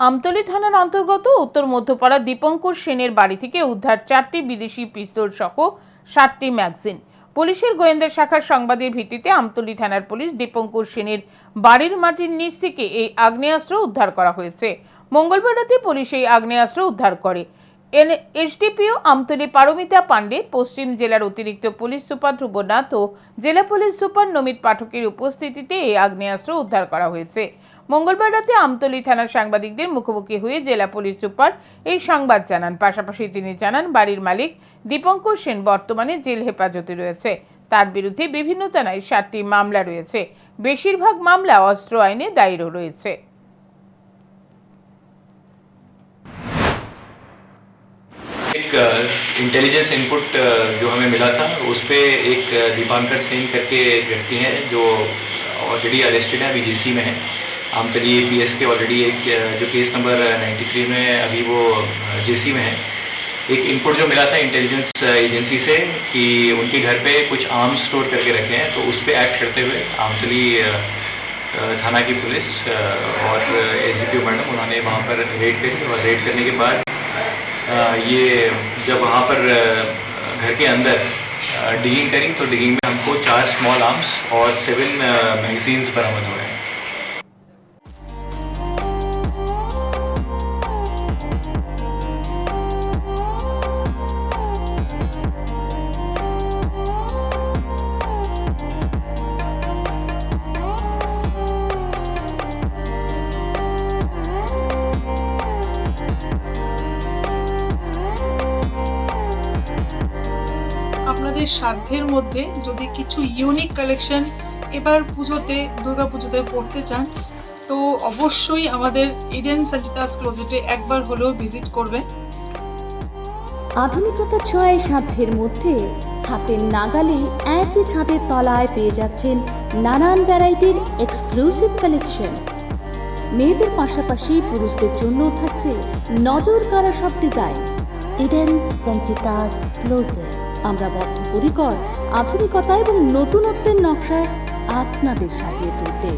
আমতলী থানার অন্তর্গত উত্তর মধ্যপাড়া দীপঙ্কর সেনের বাড়ি থেকে উদ্ধার চারটি বিদেশি পিস্তল সহ ষাটটি ম্যাগজিন। পুলিশের গোয়েন্দা শাখার সংবাদের ভিত্তিতে আমতলী থানার পুলিশ দীপঙ্কর সেনের বাড়ির মাটির নিচ থেকে এই আগ্নেয়াস্ত্র উদ্ধার করা হয়েছে। মঙ্গলবার রাতে পুলিশ এই আগ্নেয়াস্ত্র উদ্ধার করে। এন এসডিপিও আমতলী পারমিতা পাণ্ডে, পশ্চিম জেলার অতিরিক্ত পুলিশ সুপার ধ্রুবনাথ ও জেলা পুলিশ সুপার নমিত পাঠকের উপস্থিতিতে এই আগ্নেয়াস্ত্র উদ্ধার করা হয়েছে। মঙ্গলবার রাতে আমতলী থানার সাংবাদিকদের মুখোমুখি হয়ে জেলা পুলিশ সুপার এই সংবাদ জানান পাশাপাশি তিনি জানান বাড়ির মালিক দীপঙ্কর সেন বর্তমানে জেল হেফাজতে রয়েছে তার বিরুদ্ধে বিভিন্ন থানায় সাতটি মামলা রয়েছে বেশিরভাগ মামলা অস্ত্র আইনে দায়েরও রয়েছে एक इंटेलिजेंस इनपुट जो हमें मिला था उस पे एक अ, दीपांकर सिंह करके एक व्यक्ति हैं जो ऑलरेडी अरेस्टेड है अभी जेसी में है आमतली ए पी एस के ऑलरेडी एक जो केस नंबर 93 में अभी वो जेसी में है, एक इनपुट जो मिला था इंटेलिजेंस एजेंसी से कि उनके घर पे कुछ आर्म्स स्टोर करके रखे हैं तो उस पर एक्ट करते हुए आमतली थाना की पुलिस और एस डी पी मैडम, उन्होंने वहाँ पर रेड करी और रेड करने के बाद ये जब वहाँ पर घर के अंदर डिगिंग करी तो डिगिंग में हमको चार स्मॉल आर्म्स और सेवन मैगजीन्स बरामद हुए हैं আপনাদের সাধ্যের মধ্যে যদি কিছু ইউনিক কালেকশন এবার পুজোতে, দুর্গা পুজোতে পড়তে চান, তো অবশ্যই আমাদের ইডেন সঞ্চিতাস ক্লোজেটে একবার হলেও ভিজিট করবেন। আধুনিকতার ছোঁয়ায় সাধ্যের মধ্যে হাতের নাগালে একই ছাদের তলায় পেয়ে যাচ্ছেন নানান ভ্যারাইটির এক্সক্লুসিভ কালেকশন মেয়েদের পাশাপাশি পুরুষদের জন্য থাকছে নজর কাড়া সব ডিজাইন ইডেন সঞ্চিতাস ক্লোজেট আমরা বদ্ধপরিকর আধুনিকতা এবং নতুনত্বের নকশায় আপনাদের সাজিয়ে তুলতে।